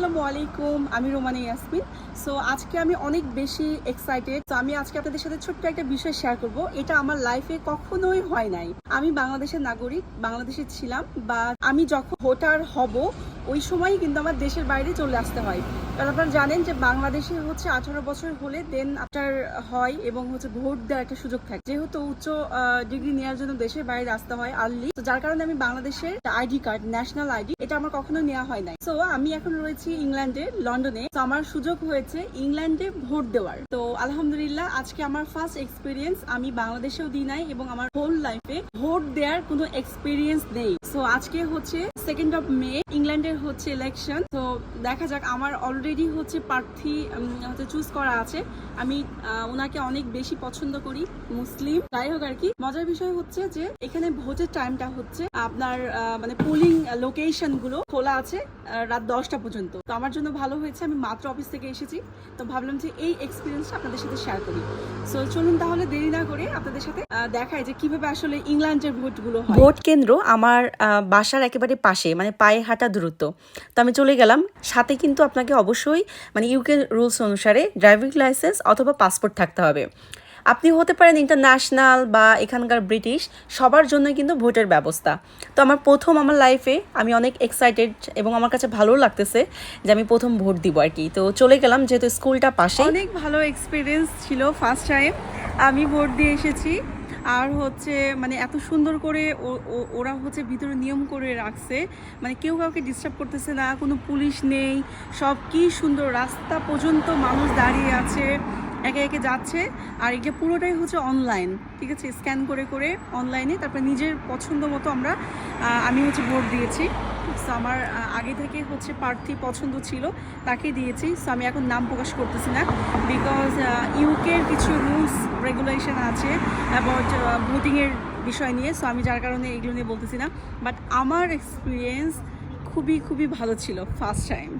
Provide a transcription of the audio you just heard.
আসসালামু আলাইকুম, আমি রোমানা ইয়াসমিন। সো আজকে আমি অনেক বেশি এক্সাইটেড তো আমি আজকে আপনাদের সাথে ছোট্ট একটা বিষয় শেয়ার করব। এটা আমার লাইফে কখনোই হয় নাই। আমি বাংলাদেশের নাগরিক, বাংলাদেশে ছিলাম, বা আমি যখন ভোটার হব ওই সময়ই কিন্তু আমার দেশের বাইরে চলে আসতে হয়। কারণ আপনারা জানেন যে বাংলাদেশে হচ্ছে আঠারো বছর হলে দেন আপনার হয় এবং হচ্ছে ভোট দেওয়ার একটা সুযোগ থাকে। যেহেতু উচ্চ ডিগ্রি নেওয়ার জন্য দেশের বাইরে আসতে হয় আর্লি তো যার কারণে আমি বাংলাদেশের আইডি কার্ড ন্যাশনাল আইডি এটা আমার কখনো নেওয়া হয় নাই। তো আমি এখন রয়েছি ইংল্যান্ডে, লন্ডনে। তো আমার সুযোগ হয়েছে ইংল্যান্ডে ভোট দেওয়ার। তো আলহামদুলিল্লাহ, আজকে আমার ফার্স্ট এক্সপিরিয়েন্স আমি বাংলাদেশেও দিই নাই এবং আমার হোল লাইফে ভোট দেওয়ার কোনো এক্সপিরিয়েন্স নেই। সো আজকে হচ্ছে সেকেন্ড অফ মে ইংল্যান্ডের হচ্ছে ইলেকশন তো দেখা যাক, আমার অলরেডি হচ্ছে প্রার্থী হচ্ছে চুজ করা আছে। আমি ওনাকে অনেক বেশি পছন্দ করি, মুসলিম। যাই হোক আর কি, মজার বিষয় হচ্ছে যে, এখানে ভোটের টাইমটা হচ্ছে আপনার মানে পোলিং লোকেশনগুলো খোলা আছে রাত দশটা পর্যন্ত। তো আমার জন্য ভালো হয়েছে, আমি মাত্র অফিস থেকে এসেছি। তো ভাবলাম যে এই এক্সপিরিয়েন্সটা আপনাদের সাথে শেয়ার করি। সো চলুন তাহলে দেরি না করে আপনাদের সাথে দেখায় যে কীভাবে আসলে ইংল্যান্ডের ভোটগুলো হয়। ভোট কেন্দ্র আমার বাসার একেবারে পাশে মানে পায়ে হাঁটা দূরত্ব। তো আমি চলে গেলাম। সাথে কিন্তু আপনাকে অবশ্যই মানে ইউকে রুলস অনুসারে ড্রাইভিং লাইসেন্স অথবা পাসপোর্ট থাকতে হবে। আপনি হতে পারেন ইন্টারন্যাশনাল বা এখানকার ব্রিটিশ, সবার জন্য কিন্তু ভোটের ব্যবস্থা। তো আমার প্রথম আমার লাইফে আমি অনেক এক্সাইটেড এবং আমার কাছে ভালো লাগতেছে যে আমি প্রথম ভোট দিব আর কি। তো চলে গেলাম যেহেতু স্কুলটা পাশে অনেক ভালো এক্সপিরিয়েন্স ছিল ফার্স্ট টাইম আমি ভোট দিয়ে এসেছি। আর হচ্ছে মানে এত সুন্দর করে ওরা হচ্ছে ভিতরে নিয়ম করে রাখছে। মানে কেউ কাউকে ডিস্টার্ব করতেছে না, কোনো পুলিশ নেই, সব কি সুন্দর রাস্তা পর্যন্ত মানুষ দাঁড়িয়ে আছে, একে একে যাচ্ছে। আর এটা পুরোটাই হচ্ছে অনলাইন ঠিক আছে? স্ক্যান করে করে অনলাইনে তারপর নিজের পছন্দ মতো আমরা আমি হচ্ছে ভোট দিয়েছি। সো আমার আগে থেকে হচ্ছে প্রার্থী পছন্দ ছিল, তাকে দিয়েছি। সো আমি এখন নাম প্রকাশ করতেছি না বিকজ ইউকের কিছু রুলস রেগুলেশন আছে অ্যাবাউট ভোটিংয়ের বিষয় নিয়ে। সো আমি যার কারণে এগুলো নিয়ে বলতেছি না বাট আমার এক্সপিরিয়েন্স খুবই খুবই ভালো ছিল ফার্স্ট টাইম